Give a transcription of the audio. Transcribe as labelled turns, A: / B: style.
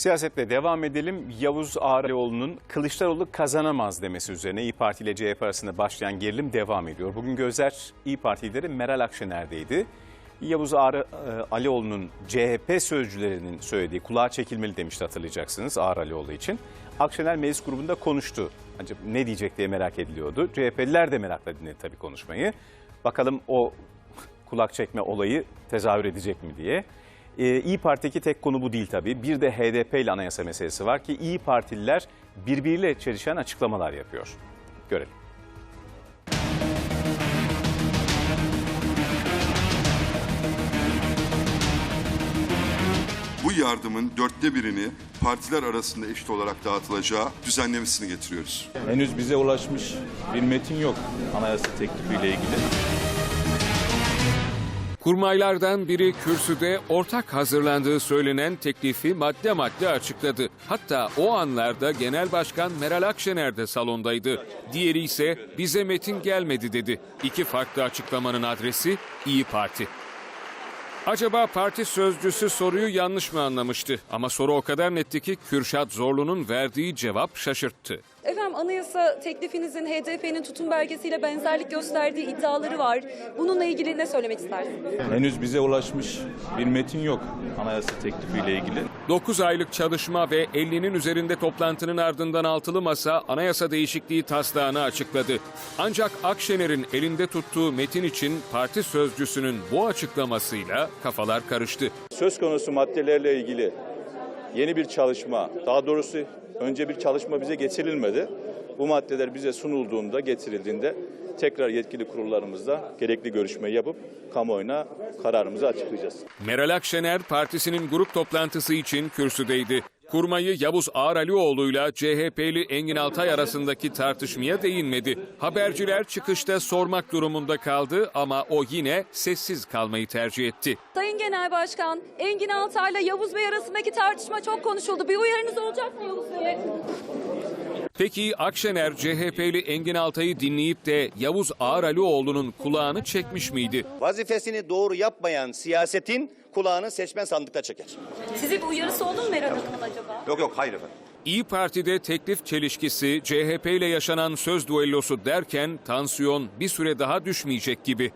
A: Siyasetle devam edelim. Yavuz Ağrıoğlu'nun Kılıçdaroğlu kazanamaz demesi üzerine İyi Parti ile CHP arasında başlayan gerilim devam ediyor. Bugün gözler İyi Parti Meral Akşener'deydi. Yavuz Ağrı e, Alioğlu'nun CHP sözcülerinin söylediği kulağa çekilmeli demişti hatırlayacaksınız Ağrı Alioğlu için. Akşener meclis grubunda konuştu. Acaba ne diyecek diye merak ediliyordu. CHP'liler de merakla dinledi tabii konuşmayı. Bakalım o kulak çekme olayı tezahür edecek mi diye. Ee, İyi Parti'deki tek konu bu değil tabii. Bir de HDP ile anayasa meselesi var ki İyi Partililer birbiriyle çelişen açıklamalar yapıyor. Görelim.
B: Bu yardımın dörtte birini partiler arasında eşit olarak dağıtılacağı düzenlemesini getiriyoruz.
C: Henüz bize ulaşmış bir metin yok anayasa teklifiyle ilgili.
D: Kurmaylardan biri kürsüde ortak hazırlandığı söylenen teklifi madde madde açıkladı. Hatta o anlarda Genel Başkan Meral Akşener de salondaydı. Diğeri ise bize metin gelmedi dedi. İki farklı açıklamanın adresi İyi Parti. Acaba parti sözcüsü soruyu yanlış mı anlamıştı? Ama soru o kadar netti ki Kürşat Zorlu'nun verdiği cevap şaşırttı.
E: Efendim anayasa teklifinizin HDP'nin tutum belgesiyle benzerlik gösterdiği iddiaları var. Bununla ilgili ne söylemek istersiniz?
C: Henüz bize ulaşmış bir metin yok anayasa teklifiyle ilgili.
D: 9 aylık çalışma ve 50'nin üzerinde toplantının ardından altılı masa anayasa değişikliği taslağını açıkladı. Ancak Akşener'in elinde tuttuğu metin için parti sözcüsünün bu açıklamasıyla kafalar karıştı.
C: Söz konusu maddelerle ilgili yeni bir çalışma, daha doğrusu önce bir çalışma bize getirilmedi. Bu maddeler bize sunulduğunda, getirildiğinde tekrar yetkili kurullarımızda gerekli görüşmeyi yapıp kamuoyuna kararımızı açıklayacağız.
D: Meral Akşener partisinin grup toplantısı için kürsüdeydi. Kurmayı Yavuz Ağralioğlu'yla CHP'li Engin Altay arasındaki tartışmaya değinmedi. Haberciler çıkışta sormak durumunda kaldı ama o yine sessiz kalmayı tercih etti.
E: Sayın Genel Başkan, Engin Altay'la Yavuz Bey arasındaki tartışma çok konuşuldu. Bir uyarınız olacak mı Yavuz Bey'e?
D: Peki Akşener CHP'li Engin Altay'ı dinleyip de Yavuz Ağralioğlu'nun kulağını çekmiş miydi?
F: Vazifesini doğru yapmayan siyasetin kulağını seçmen sandıkta çeker.
E: Size bir uyarısı oldu mu Meral Hanım'ın acaba?
F: Yok yok hayır efendim.
D: İyi Parti'de teklif çelişkisi, CHP ile yaşanan söz duellosu derken tansiyon bir süre daha düşmeyecek gibi.